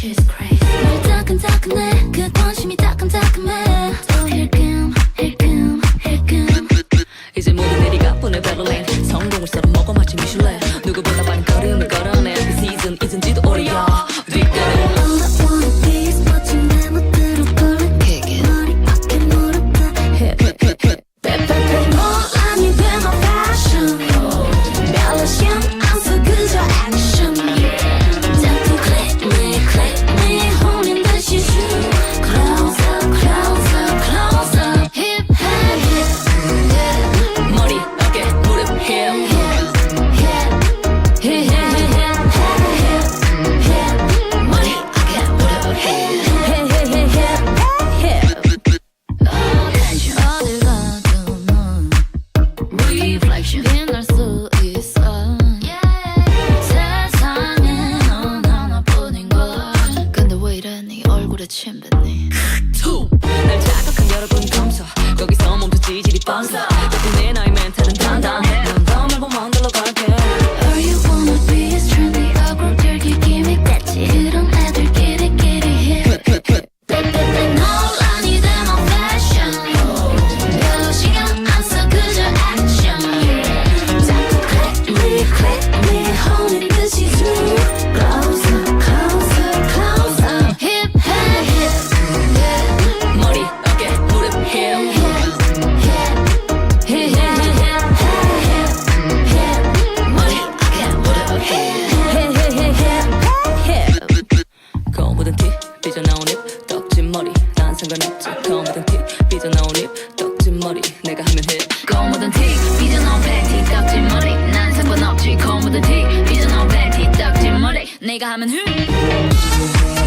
She's crazy. 얼굴에 침 뱉니 날 자극한 여러 분 검소 거기서 몸도 지질이 뻔싸 상관 없지. 거무든 티 삐져나온 입 떡진 머리. 내가 하면 해. 고무든 티 삐져나온 팬티 떡진 머리. 난 상관 없지. 고무든 티 삐져나온 팬티 떡진 머리. 내가 하면 흠